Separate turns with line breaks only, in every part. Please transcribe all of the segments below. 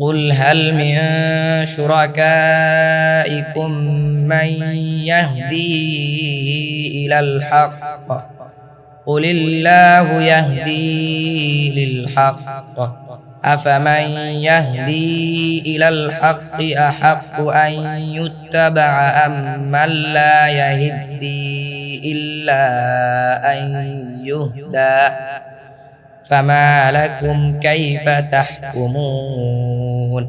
قل هل من شركائكم من يهدي إلى الحق؟ قل الله يهدي للحق. أفمن يهدي إلى الحق أحق أن يتبع أم من لا يهدي إلا أن يهدى؟ فما لكم كيف تحكمون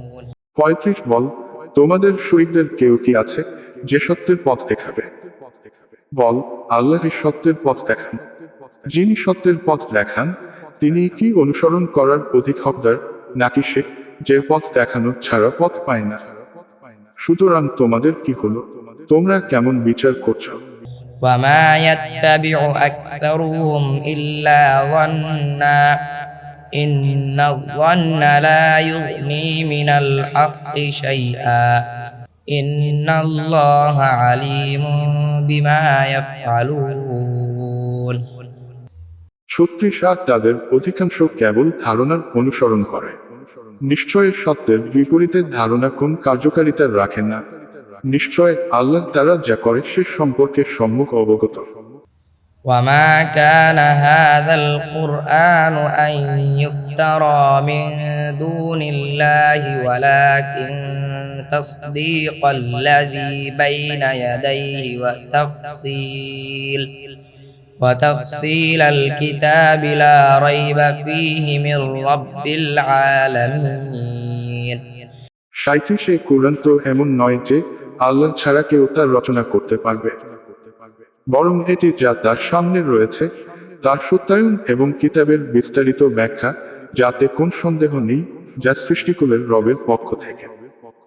পঁয়ত্রিশ বল তোমাদের শরীরদের কেউ কি আছে যে সত্যের পথ দেখাবে বল আল্লাহ সত্যের পথ দেখান যিনি সত্যের পথ দেখান তিনি কি অনুসরণ করার অধিক হকদার নাকি সে যে পথ দেখানো ছাড়া পথ পায় না সুতরাং তোমাদের কি হলো তোমরা কেমন বিচার করছো
وما يتبع أكثرهم إلا ظنا إن الظن لا يغني من الحق شيئا إن الله عليم بما يفعلون
ছত্রিশ আর তাদের অধিকাংশ কেবল ধারণার অনুসরণ করে নিশ্চয় সত্যের বিপরীতে ধারণা কোন কার্যকারিতা রাখে না নিশ্চয় আল্লাহ তারা যা করে সে সম্পর্কে সম্মুখ অবগত
وما كان هذا القرآن أن يفترى من دون الله ولكن تصديق الذي بين يديه وتفصيل وتفصيل الكتاب لا ريب فيه من رب العالمين
সাঁত্রিশে কোরআন তো এমন নয় যে আল্লাহ ছাড়া কেউ তার রচনা করতে পারবে। বরং এটি যা তার সামনে রয়েছে, তার সত্যায়ন এবং কিতাবের বিস্তারিত ব্যাখ্যা, যাতে কোন সন্দেহ নেই যা সৃষ্টিকুলের রবের পক্ষ থেকে।